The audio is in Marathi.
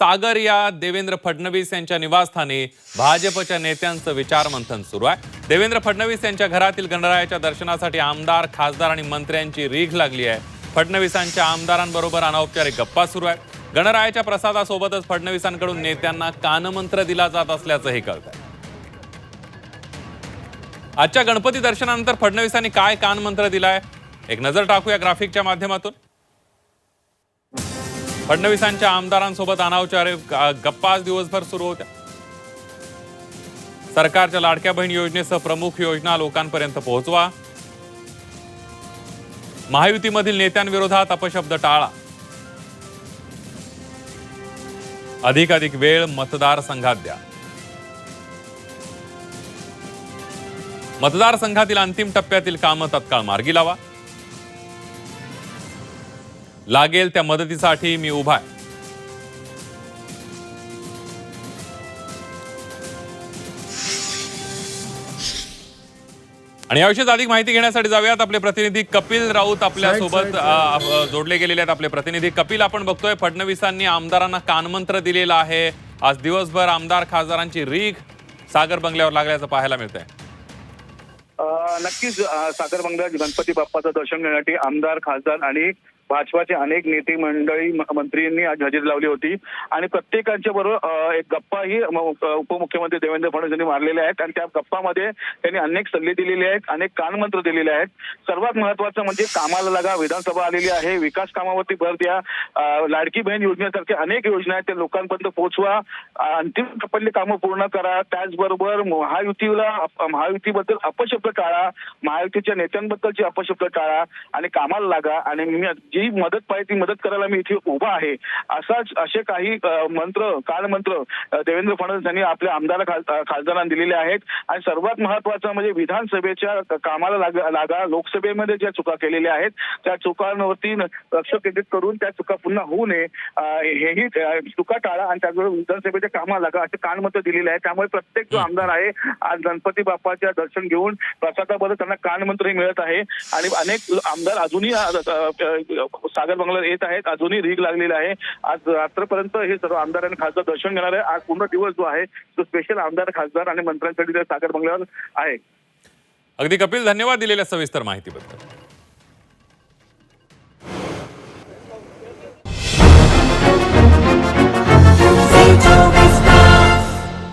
सागर या देवेंद्र फडणवीस यांच्या निवासस्थानी भाजपच्या नेत्यांचं विचारमंथन सुरू आहे. देवेंद्र फडणवीस यांच्या घरातील गणरायाच्या दर्शनासाठी आमदार खासदार आणि मंत्र्यांची रीघ लागली आहे. फडणवीसांच्या आमदारांबरोबर अनौपचारिक गप्पा सुरू आहेत. गणरायाच्या प्रसादासोबतच फडणवीसांकडून नेत्यांना कानमंत्र दिला जात असल्याचंही कळत आहे आजच्या गणपती दर्शनानंतर फडणवीसांनी काय कानमंत्र दिलाय? एक नजर टाकूया ग्राफिकच्या माध्यमातून. फडणवीसांच्या आमदारांसोबत अनावचारिक गप्पा आज दिवसभर सुरू होत्या. सरकारच्या लाडक्या बहीण योजनेसह प्रमुख योजना लोकांपर्यंत पोहोचवा. महायुतीमधील नेत्यांविरोधात अपशब्द टाळा. अधिकाधिक वेळ मतदारसंघात द्या. मतदारसंघातील अंतिम टप्प्यातील कामं तत्काळ मार्गी लावा. लागेल त्या मदतीसाठी मी उभा आहे. आणि याविषयीच अधिक माहिती घेण्यासाठी जाऊयात आपले प्रतिनिधी कपिल राऊत आपल्यासोबत जोडले गेलेले आहेत आपले प्रतिनिधी. कपिल आपण बघतोय फडणवीसांनी आमदारांना कानमंत्र दिलेला आहे. आज दिवसभर आमदार खासदारांची रीघ सागर बंगल्यावर लागल्याचं पाहायला मिळतंय. नक्कीच सागर बंगल्यात गणपती बाप्पाचं दर्शन घेण्यासाठी आमदार खासदार आणि भाजपाचे अनेक नेते मंडळी म- मंत्र्यांनी आज हजेरी लावली होती. आणि प्रत्येकांच्या बरोबर एक गप्पाही उपमुख्यमंत्री देवेंद्र फडणवीस यांनी मारलेले आहेत. आणि त्या गप्पामध्ये त्यांनी अनेक सल्ले दिलेले आहेत अनेक कानमंत्र दिलेले आहेत. सर्वात महत्वाचं म्हणजे कामाला लागा. विधानसभा आलेली आहे. विकास कामावरती भर द्या. लाडकी बहीण योजनेसारख्या अनेक योजना आहेत. त्या लोकांपर्यंत पोहोचवा. अंतिम टप्प्यातली कामं पूर्ण करा. त्याचबरोबर महायुतीला महायुतीबद्दल अपशब्द टाळा. महायुतीच्या नेत्यांबद्दलची अपशब्द टाळा आणि कामाला लागा आणि मी जी मदत पाहिजे ती मदत करायला मी इथे उभा आहे. असाच असे काही मंत्र कालमंत्र देवेंद्र फडणवीस यांनी आपल्या आमदार खासदारांना दिलेले आहेत. आणि सर्वात महत्वाचं म्हणजे विधानसभेच्या कामाला लागा लागा लोकसभेमध्ये ज्या चुका केलेल्या आहेत त्या चुकांवरती लक्ष केंद्रित करून त्या चुका पुन्हा होऊ नये. हेही चुका टाळा आणि त्याचबरोबर विधानसभेच्या कामाला लागा असे कानमंत्र दिलेले आहेत. त्यामुळे प्रत्येक जो आमदार आहे आज गणपती बाप्पाच्या दर्शन घेऊन प्रसादाबद्दल त्यांना कानमंत्रही मिळत आहे. आणि अनेक आमदार अजूनही सागर बंगला येत आहेत. अजूनही रीग लागलेली आहे. आज रात्रपर्यंत हे सर्व आमदार आणि खासदार दर्शन घेणार आहे. आज पूर्ण दिवस जो आहे तो स्पेशल आमदार खासदार आणि मंत्र्यांसाठी सागर बंगल्यावर आहे. अगदी कपिल धन्यवाद दिलेल्या सविस्तर माहितीबद्दल.